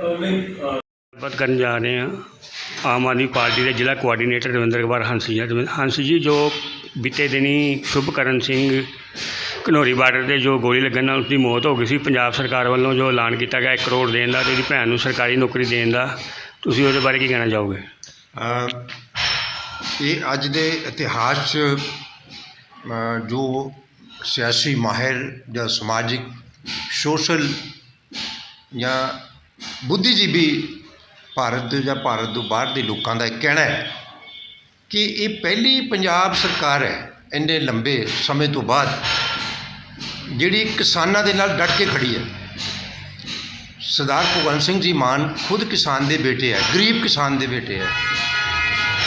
ਨਹੀਂ ਗੱਲਬਾਤ ਕਰਨ ਜਾ ਰਹੇ ਹਾਂ। ਆਮ ਆਦਮੀ ਪਾਰਟੀ ਦੇ ਜ਼ਿਲ੍ਹਾ ਕੋਆਰਡੀਨੇਟਰ ਰਵਿੰਦਰ ਕੁਮਾਰ ਹੰਸੀ ਜੀ। ਰਵਿੰਦਰ- ਹੰਸ ਜੀ ਜੋ ਬੀਤੇ ਦਿਨੀ ਸ਼ੁਭਕਰਨ ਸਿੰਘ ਘਨੌਰੀ ਬਾਰਡਰ ਤੇ ਜੋ ਗੋਲੀ ਲੱਗਣ ਨਾਲ ਉਸਦੀ ਮੌਤ ਹੋ ਗਈ ਸੀ ਪੰਜਾਬ ਸਰਕਾਰ ਵੱਲੋਂ ਜੋ ਐਲਾਨ ਕੀਤਾ ਗਿਆ 1 ਕਰੋੜ ਦੇਣ ਦਾ ਤੇ ਉਹਦੀ ਭੈਣ ਨੂੰ ਸਰਕਾਰੀ ਨੌਕਰੀ ਦੇਣ ਦਾ ਤੁਸੀਂ ਉਹਦੇ ਬਾਰੇ ਕੀ ਕਹਿਣਾ ਚਾਹੋਗੇ? ਅ, ਇਹ ਅੱਜ ਦੇ ਇਤਿਹਾਸ 'ਚ ਅ, ਜੋ ਸਿਆਸੀ ਮਾਹਿਰ ਜਾਂ ਸਮਾਜਿਕ ਸੋਸ਼ਲ ਜਾਂ ਬੁੱਧੀਜੀਵੀ ਭਾਰਤ ਦੇ ਜਾਂ ਭਾਰਤ ਤੋਂ ਬਾਹਰ ਦੇ ਲੋਕਾਂ ਦਾ ਇਹ ਕਹਿਣਾ ਹੈ ਕਿ ਇਹ ਪਹਿਲੀ ਪੰਜਾਬ ਸਰਕਾਰ ਹੈ, ਇੰਨੇ ਲੰਬੇ ਸਮੇਂ ਤੋਂ ਬਾਅਦ, ਜਿਹੜੀ ਕਿਸਾਨਾਂ ਦੇ ਨਾਲ ਡਟ ਕੇ ਖੜੀ ਹੈ। ਸਰਦਾਰ ਭਗਵੰਤ ਸਿੰਘ ਜੀ ਮਾਨ ਖੁਦ ਕਿਸਾਨ ਦੇ ਬੇਟੇ ਹੈ, ਗਰੀਬ ਕਿਸਾਨ ਦੇ ਬੇਟੇ ਹੈ।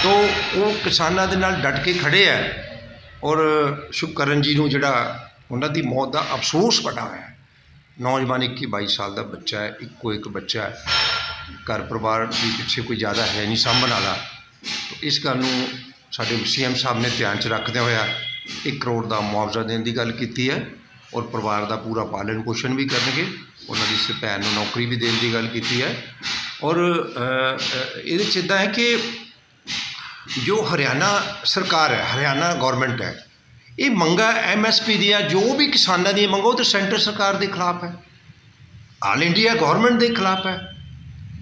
ਤੋ ਉਹ ਕਿਸਾਨਾਂ ਦੇ ਨਾਲ ਡਟ ਕੇ ਖੜੇ ਹੈ ਔਰ ਸ਼ੁਭਕਰਨ ਜੀ ਨੂੰ ਜਿਹੜਾ ਉਹਨਾਂ ਦੀ ਮੌਤ ਦਾ ਅਫਸੋਸ ਬੜਾ ਹੈ। ਨੌਜਵਾਨ 21 22 ਸਾਲ ਦਾ ਬੱਚਾ ਹੈ, ਇੱਕੋ ਇੱਕ ਬੱਚਾ ਹੈ। ਘਰ ਪਰਿਵਾਰ ਵੀ ਪਿੱਛੇ ਕੋਈ ਜ਼ਿਆਦਾ ਹੈ ਨਹੀਂ, ਸਾਂਭਣ ਵਾਲਾ। ਇਸ ਗੱਲ ਨੂੰ ਸਾਡੇ ਸੀਐਮ ਸਾਹਿਬ ਨੇ ਧਿਆਨ 'ਚ ਰੱਖਦਿਆਂ ਹੋਇਆ 1 ਕਰੋੜ ਦਾ ਮੁਆਵਜ਼ਾ ਦੇਣ ਦੀ ਗੱਲ ਕੀਤੀ ਹੈ ਔਰ ਪਰਿਵਾਰ ਦਾ ਪੂਰਾ ਪਾਲਣ ਪੋਸ਼ਣ ਵੀ ਕਰਨਗੇ। ਉਹਨਾਂ ਦੀ ਭੈਣ ਨੂੰ ਨੌਕਰੀ ਵੀ ਦੇਣ ਦੀ ਗੱਲ ਕੀਤੀ ਹੈ। ਔਰ ਇਹਦੇ 'ਚ ਇੱਦਾਂ ਹੈ ਕਿ ਜੋ ਹਰਿਆਣਾ ਸਰਕਾਰ ਹੈ, ਹਰਿਆਣਾ ਗਵਰਨਮੈਂਟ ਹੈ ਇਹ ਮੰਗਾ ਐਮਐਸਪੀ ਦੀਆਂ, ਜੋ ਵੀ ਕਿਸਾਨਾਂ ਦੀਆਂ ਮੰਗਾਂ, ਉਹ ਤਾਂ ਸੈਂਟਰ ਸਰਕਾਰ ਦੇ ਖਿਲਾਫ ਹੈ। ਆਲ ਇੰਡੀਆ ਗਵਰਨਮੈਂਟ ਦੇ ਖਿਲਾਫ ਹੈ।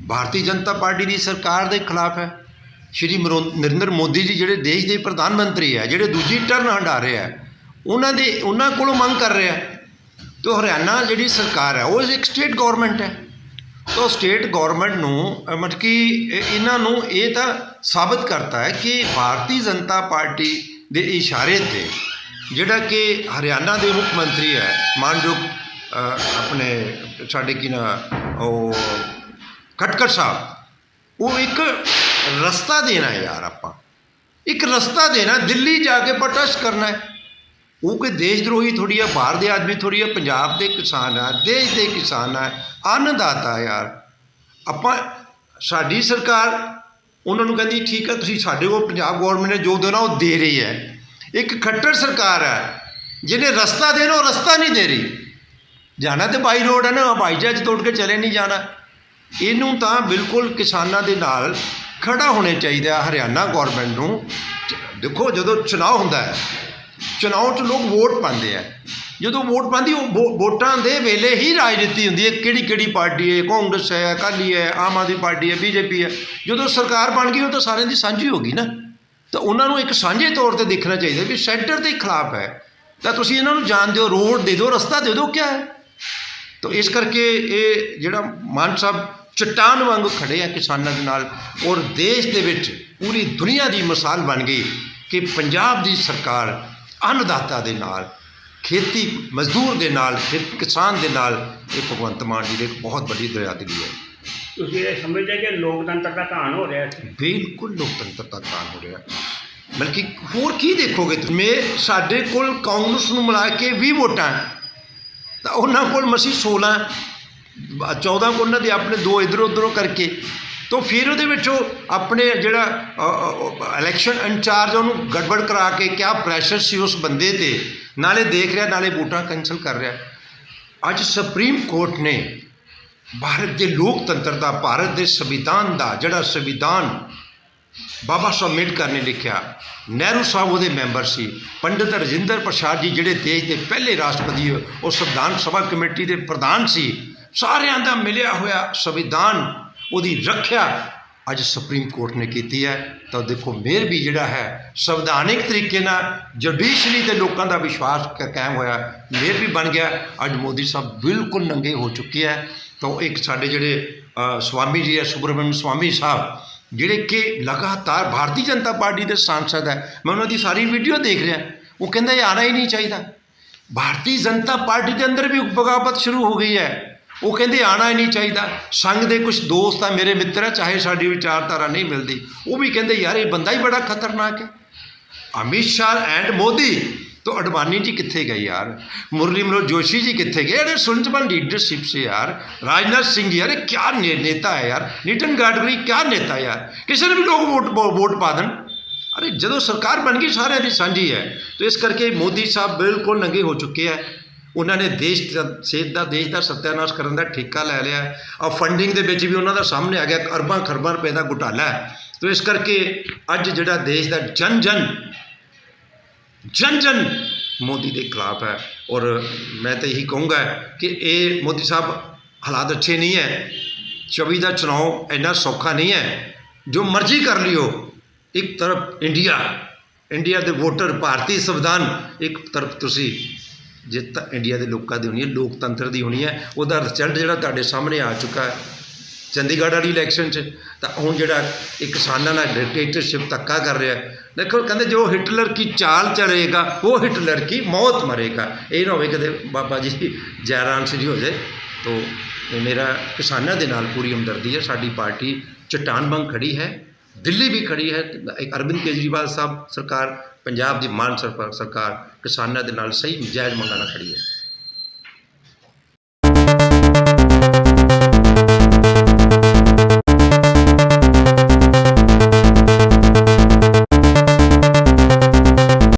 ਭਾਰਤੀ ਜਨਤਾ ਪਾਰਟੀ ਦੀ ਸਰਕਾਰ ਦੇ ਖਿਲਾਫ ਹੈ। ਸ਼੍ਰੀ ਨਰਿੰਦਰ ਮੋਦੀ ਜੀ ਜਿਹੜੇ ਦੇਸ਼ ਦੇ ਪ੍ਰਧਾਨ ਮੰਤਰੀ ਹੈ, ਜਿਹੜੇ ਦੂਜੀ ਟਰਨ ਹੰਡਾ ਰਹੇ ਹੈ, ਉਹਨਾਂ ਦੇ, ਉਹਨਾਂ ਕੋਲੋਂ ਮੰਗ ਕਰ ਰਿਹਾ ਤੋ ਹਰਿਆਣਾ ਜਿਹੜੀ ਸਰਕਾਰ ਹੈ, ਉਹ ਇੱਕ ਸਟੇਟ ਗਵਰਨਮੈਂਟ ਹੈ। ਤੋ ਸਟੇਟ ਗਵਰਨਮੈਂਟ ਨੂੰ ਮਤਲਬ ਕਿ ਇਹਨਾਂ ਨੂੰ ਇਹ ਤਾਂ ਸਾਬਤ ਕਰਤਾ ਹੈ ਕਿ ਭਾਰਤੀ ਜਨਤਾ ਪਾਰਟੀ ਦੇ ਇਸ਼ਾਰੇ ਤੇ ਜਿਹੜਾ ਕਿ ਹਰਿਆਣਾ ਦੇ ਮੁੱਖ ਮੰਤਰੀ ਹੈ, ਮਾਨਯੋਗ ਆਪਣੇ ਸਾਡੇ ਕੀ ਨਾ, ਉਹ ਖਟਕੜ ਸਾਹਿਬ, ਉਹ ਇੱਕ ਰਸਤਾ ਦੇਣਾ ਯਾਰ ਆਪਾਂ। ਇੱਕ ਰਸਤਾ ਦੇਣਾ, ਦਿੱਲੀ ਜਾ ਕੇ ਪ੍ਰੋਟੈਸਟ ਕਰਨਾ ਹੈ। ਉਹ ਕਿ ਦੇਸ਼ ਦਰੋਹੀ ਥੋੜੀ ਆ, ਬਾਹਰ ਦੇ ਆਦਮੀ ਥੋੜੀ ਆ, ਪੰਜਾਬ ਦੇ ਕਿਸਾਨ ਆ, ਦੇਸ਼ ਦੇ ਕਿਸਾਨ ਆ, ਅੰਨਦਾਤਾ ਯਾਰ। ਆਪਾਂ, ਸਾਡੀ ਸਰਕਾਰ, ਉਹਨਾਂ ਨੂੰ ਕਹਿੰਦੀ, ਠੀਕ ਹੈ ਤੁਸੀਂ ਸਾਡੇ ਕੋਲ ਪੰਜਾਬ ਗਵਰਨਮੈਂਟ ਨੇ ਜੋ ਦੇਣਾ, ਉਹ ਦੇ ਰਹੀ ਹੈ। ਇੱਕ ਖੱਟਰ ਸਰਕਾਰ ਹੈ, ਜਿਹਨੇ ਰਸਤਾ ਦੇਣਾ, ਉਹ ਰਸਤਾ ਨਹੀਂ ਦੇ ਰਹੀ। ਜਾਣਾ ਤੇ ਬਾਈ ਰੋਡ ਹੈ ਨਾ ਹਵਾਈ ਜਹਾਜ਼ ਤੋੜ ਕੇ ਚਲੇ ਨਹੀਂ ਜਾਣਾ। ਇਹਨੂੰ ਤਾਂ ਬਿਲਕੁਲ ਕਿਸਾਨਾਂ ਦੇ ਨਾਲ ਖੜਾ ਹੋਣੇ ਚਾਹੀਦਾ ਹਰਿਆਣਾ ਗਵਰਨਮੈਂਟ ਨੂੰ। ਦੇਖੋ, ਜਦੋਂ ਚੁਣਾਵ ਹੁੰਦਾ ਹੈ ਚੁਣਾਵ 'ਚ ਲੋਕ ਵੋਟ ਪਾਉਂਦੇ ਆ। ਜਦੋਂ ਵੋਟ ਪਾਉਂਦੀ, ਉਹ ਵੋ- ਵੋਟਾਂ ਦੇ ਵੇਲੇ ਹੀ ਰਾਜਨੀਤੀ ਹੁੰਦੀ ਹੈ ਕਿਹੜੀ ਕਿਹੜੀ ਪਾਰਟੀ ਹੈ, ਕਾਂਗਰਸ ਹੈ, ਅਕਾਲੀ ਹੈ, ਆਮ ਆਦਮੀ ਪਾਰਟੀ ਹੈ, ਬੀਜੇਪੀ ਹੈ। ਜਦੋਂ ਸਰਕਾਰ ਬਣ ਗਈ, ਉਹ ਤਾਂ ਸਾਰਿਆਂ ਦੀ ਸਾਂਝੀ ਹੋ ਗਈ ਨਾ। ਤਾਂ ਉਹਨਾਂ ਨੂੰ ਇੱਕ ਸਾਂਝੇ ਤੌਰ ਤੇ ਦੇਖਣਾ ਚਾਹੀਦਾ ਵੀ ਸੈਂਟਰ ਦੇ ਖਿਲਾਫ ਹੈ। ਤਾਂ ਤੁਸੀਂ ਇਹਨਾਂ ਨੂੰ ਜਾਣ ਦਿਓ ਰੋਡ ਦੇ ਦਿਓ, ਰਸਤਾ ਦੇ ਦਿਓ, ਕਿਆ ਹੈ? ਤਾਂ ਇਸ ਕਰਕੇ ਇਹ ਜਿਹੜਾ ਮਾਨ ਸਾਹਿਬ ਚਟਾਨ ਵਾਂਗੂ ਖੜੇ ਆ ਕਿਸਾਨਾਂ ਦੇ ਨਾਲ ਔਰ ਦੇਸ਼ ਦੇ ਵਿੱਚ ਪੂਰੀ ਦੁਨੀਆ ਦੀ ਮਿਸਾਲ ਬਣ ਗਈ ਕਿ ਪੰਜਾਬ ਦੀ ਸਰਕਾਰ ਅੰਨਦਾਤਾ ਦੇ ਨਾਲ, ਖੇਤੀ ਮਜ਼ਦੂਰ ਦੇ ਨਾਲ ਖੇਤ ਕਿਸਾਨ ਦੇ ਨਾਲ ਇਹ ਭਗਵੰਤ ਮਾਨ ਜੀ ਦੀ ਇੱਕ ਬਹੁਤ ਵੱਡੀ ਦਰਿਆਦਗੀ ਹੈ ਤੁਸੀਂ ਇਹ ਸਮਝਦੇ ਕਿ ਲੋਕਤੰਤਰ ਦਾ ਘਾਣ ਹੋ ਰਿਹਾ ਹੈ ਬਿਲਕੁਲ ਲੋਕਤੰਤਰ ਦਾ ਕਾਨ ਹੋ ਰਿਹਾ। ਬਲਕਿ ਹੋਰ ਕੀ ਦੇਖੋਗੇ ਤੁਸੀਂ? ਮੇ ਸਾਡੇ ਕੋਲ ਕਾਂਗਰਸ ਨੂੰ ਮਿਲਾ ਕੇ 20 ਵੋਟਾਂ ਤਾਂ ਉਹਨਾਂ ਕੋਲ ਮਸੀ 16 ਬ- 14 ਕੋਲ ਉਹਨਾਂ ਦੇ ਆਪਣੇ ਦੋ ਇਧਰੋਂ ਉਧਰੋਂ ਕਰਕੇ। ਤੋਂ ਫਿਰ ਉਹਦੇ ਵਿੱਚ ਉਹ ਆਪਣੇ ਜਿਹੜਾ ਇਲੈਕਸ਼ਨ ਇੰਚਾਰਜ ਉਹਨੂੰ ਗੜਬੜ ਕਰਾ ਕੇ ਕਿਆ ਪ੍ਰੈਸ਼ਰ ਸੀ ਉਸ ਬੰਦੇ ਤੇ। ਨਾਲੇ ਦੇਖ ਰਿਹਾ, ਨਾਲੇ ਵੋਟਾਂ ਕੈਂਸਲ ਕਰ ਰਿਹਾ। ਅੱਜ ਸੁਪਰੀਮ ਕੋਰਟ ਨੇ ਭਾਰਤ ਦੇ ਲੋਕਤੰਤਰ ਦਾ, ਭਾਰਤ ਦੇ ਸੰਵਿਧਾਨ ਦਾ, ਜਿਹੜਾ ਸੰਵਿਧਾਨ ਬਾਬਾ ਸਾਹਿਬ ਅੰਬੇਡਕਰ ਨੇ ਲਿਖਿਆ, ਨਹਿਰੂ ਸਾਹਿਬ ਉਹਦੇ ਮੈਂਬਰ ਸੀ। ਪੰਡਿਤ ਰਜਿੰਦਰ ਪ੍ਰਸਾਦ ਜੀ ਜਿਹੜੇ ਦੇਸ਼ ਦੇ ਪਹਿਲੇ ਰਾਸ਼ਟਰਪਤੀ ਉਹ ਸੰਵਿਧਾਨ ਸਭਾ ਕਮੇਟੀ ਦੇ ਪ੍ਰਧਾਨ ਸੀ। ਸਾਰਿਆਂ ਦਾ ਮਿਲਿਆ ਹੋਇਆ ਸੰਵਿਧਾਨ, ਉਹਦੀ ਰੱਖਿਆ ਅੱਜ ਸੁਪਰੀਮ ਕੋਰਟ ਨੇ ਕੀਤੀ ਹੈ, ਤਾਂ ਦੇਖੋ ਮੇਰ ਵੀ ਜਿਹੜਾ ਹੈ, ਸੰਵਿਧਾਨਿਕ ਤਰੀਕੇ ਨਾਲ ਜੁਡੀਸ਼ਰੀ ਤੇ ਲੋਕਾਂ ਦਾ ਵਿਸ਼ਵਾਸ ਕਾਇਮ ਹੋਇਆ। ਮੇਰ ਵੀ ਬਣ ਗਿਆ। ਅੱਜ ਮੋਦੀ ਸਾਹਿਬ ਬਿਲਕੁਲ ਨੰਗੇ ਹੋ ਚੁੱਕੇ ਹੈ। ਤਾਂ ਉਹ ਇੱਕ ਸਾਡੇ ਜਿਹੜੇ ਸਵਾਮੀ ਜੀ ਹੈ ਸੁਬਰਮਨ ਸਵਾਮੀ ਸਾਹਿਬ, ਜਿਹੜੇ ਕਿ ਲਗਾਤਾਰ ਭਾਰਤੀ ਜਨਤਾ ਪਾਰਟੀ ਦੇ ਸਾਂਸਦ ਹੈ। ਮੈਂ ਉਹਨਾਂ ਦੀ ਸਾਰੀ ਵੀਡੀਓ ਦੇਖ ਰਿਹਾ। ਉਹ ਕਹਿੰਦਾ ਇਹ ਆਣਾ ਹੀ ਨਹੀਂ ਚਾਹੀਦਾ। ਭਾਰਤੀ ਜਨਤਾ ਪਾਰਟੀ ਦੇ ਅੰਦਰ ਵੀ ਬਗਾਵਤ ਸ਼ੁਰੂ ਹੋ ਗਈ ਹੈ। ਉਹ ਕਹਿੰਦੇ ਆਣਾ ਹੀ ਨਹੀਂ ਚਾਹੀਦਾ ਸੰਘ ਦੇ ਕੁਝ ਦੋਸਤ ਆ ਮੇਰੇ ਮਿੱਤਰ ਆ ਚਾਹੇ ਸਾਡੀ ਵਿਚਾਰਧਾਰਾ ਨਹੀਂ ਮਿਲਦੀ ਉਹ ਵੀ ਕਹਿੰਦੇ ਯਾਰ ਇਹ ਬੰਦਾ ਹੀ ਬੜਾ ਖਤਰਨਾਕ ਹੈ ਅਮਿਤ ਸ਼ਾਹ ਐਂਡ ਮੋਦੀ तो अडवाणी जी कितने गए यार मुरली मनोहर जोशी जी कितने गए अरे सुनचबल लीडरशिप से यार राजनाथ सिंह जी अरे क्या ने, नेता है यार नितिन गडकरी क्या नेता है यार किसी ने भी लोग वोट वोट पा देन अरे ਜਦੋਂ ਸਰਕਾਰ ਬਣ ਗਈ ਸਾਰਿਆਂ ਦੀ ਸਾਂਝੀ ਹੈ ਤੇ ਇਸ ਕਰਕੇ ਮੋਦੀ ਸਾਹਿਬ ਬਿਲਕੁਲ ਨੰਗੇ ਹੋ ਚੁੱਕੇ ਹੈ ਉਹਨਾਂ ਨੇ ਦੇਸ਼ ਦਾ, ਸਿਹਤ ਦਾ, ਦੇਸ਼ ਦਾ ਸੱਤਿਆਨਾਸ਼ ਕਰਨ ਦਾ ਠੇਕਾ ਲੈ ਲਿਆ। ਆ ਫੰਡਿੰਗ ਦੇ ਵਿੱਚ ਵੀ ਉਹਨਾਂ ਦਾ ਸਾਹਮਣੇ ਆ ਗਿਆ ਅਰਬਾਂ ਖਰਬਾਂ ਰੁਪਏ ਦਾ ਘੁਟਾਲਾ ਹੈ। ਤੋ ਇਸ ਕਰਕੇ ਅੱਜ ਜਿਹੜਾ ਦੇਸ਼ ਦਾ ਜਨ ਜਨ ਜਨ ਜਨ ਮੋਦੀ ਦੇ ਖਿਲਾਫ ਹੈ। ਔਰ ਮੈਂ ਤਾਂ ਇਹੀ ਕਹੂੰਗਾ ਕਿ ਇਹ ਮੋਦੀ ਸਾਹਿਬ ਹਾਲਾਤ ਅੱਛੇ ਨਹੀਂ ਹੈ। 24 ਦਾ ਚੁਣਾव ਇੰਨਾ ਸੌਖਾ ਨਹੀਂ ਹੈ। ਜੋ ਮਰਜ਼ੀ ਕਰ ਲਿਓ, ਇੱਕ ਤਰਫ ਇੰਡੀਆ ਇੰਡੀਆ ਦੇ ਵੋਟਰ ਭਾਰਤੀ ਸੰਵਿਧਾਨ, ਇੱਕ ਤਰਫ ਤੁਸੀਂ ਜਿੱਤ ਤਾਂ ਇੰਡੀਆ ਦੇ ਲੋਕਾਂ ਦੀ ਹੋਣੀ ਹੈ, ਲੋਕਤੰਤਰ ਦੀ ਹੋਣੀ ਹੈ, ਉਹਦਾ ਰਿਜ਼ਲਟ ਜਿਹੜਾ ਤੁਹਾਡੇ ਸਾਹਮਣੇ ਆ ਚੁੱਕਾ ਹੈ। ਚੰਡੀਗੜ੍ਹ ਵਾਲੀ ਇਲੈਕਸ਼ਨ 'ਚ ਤਾਂ ਹੁਣ ਜਿਹੜਾ ਇਹ ਕਿਸਾਨਾਂ ਨਾਲ ਡਿਕਟੇਟਰਸ਼ਿਪ ਧੱਕਾ ਕਰ ਰਿਹਾ ਹੈ। ਦੇਖੋ ਕਹਿੰਦੇ ਜੋ ਹਿਟਲਰ ਕੀ ਚਾਲ ਚਲੇਗਾ, ਉਹ ਹਿਟਲਰ ਕੀ ਮੌਤ ਮਰੇਗਾ। ਇਹ ਨਾ ਹੋਵੇ ਕਦੇ ਬਾਬਾ ਜੀ ਜੈਰਾਮ ਸਿੰਘ ਜੀ ਹੋ ਜਾਏ, ਤੋ ਮੇਰਾ ਕਿਸਾਨਾਂ ਦੇ ਨਾਲ ਪੂਰੀ ਹਮਦਰਦੀ ਹੈ। ਸਾਡੀ ਪਾਰਟੀ ਚਟਾਨ ਵਾਂਗ ਖੜੀ ਹੈ, ਦਿੱਲੀ ਵੀ ਖੜੀ ਹੈ। ਇੱਕ ਅਰਵਿੰਦ ਕੇਜਰੀਵਾਲ ਸਾਹਿਬ ਸਰਕਾਰ ਪੰਜਾਬ ਦੀ ਮਾਨ ਸਰਕਾਰ ਸਰਕਾਰ ਕਿਸਾਨਾਂ ਦੇ ਨਾਲ ਸਹੀ ਜਾਇਜ਼ ਮੰਗਾਂ ਨਾਲ ਖੜ੍ਹੀ ਹੈ।